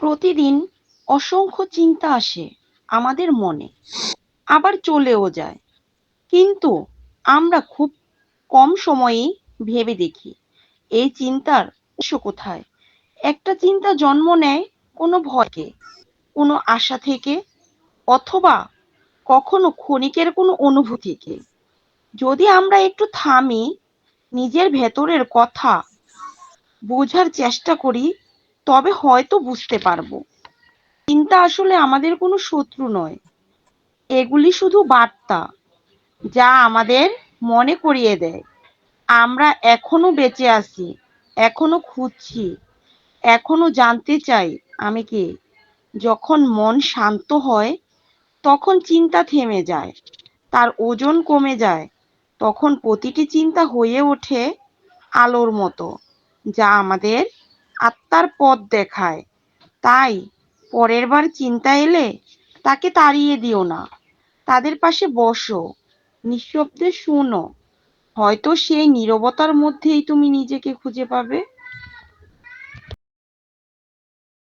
প্রতিদিন অসংখ্য চিন্তা আসে আমাদের মনে। আবার চলেও যায়। কিন্তু আমরা খুব কম সময়েই ভেবে দেখি, এই চিন্তার উৎস কোথায়? একটা চিন্তা জন্ম নেয় কোনো ভয়কে, কোনো আশা থেকে, অথবা কখনো ক্ষণিকের কোনো অনুভূতিকে। যদি আমরা একটু থামি, নিজের ভেতরের কথা বোঝার চেষ্টা করি তবে হয়তো বুঝতে পারব। চিন্তা আসলে আমাদের কোনো শত্রু নয়। এগুলি শুধু বার্তা, যা আমাদের মনে করিয়ে দেয়। আমরা এখনও বেঁচে আছি, এখনও খুঁজছি, এখনও জানতে চাই আমি কে। যখন মন শান্ত হয়, তখন চিন্তা থেমে যায়, তার ওজন কমে যায়, তখন প্রতিটি চিন্তা হয়ে ওঠে আলোর মতো, যা আমাদের আত্মার পথ দেখায়। তাই পরের বার চিন্তা এলে তাকে তাড়িয়ে দিও না। তাদের পাশে বসো, নিঃশব্দে শুনো। হয়তো সেই নীরবতার মধ্যেই তুমি নিজেকে খুঁজে পাবে।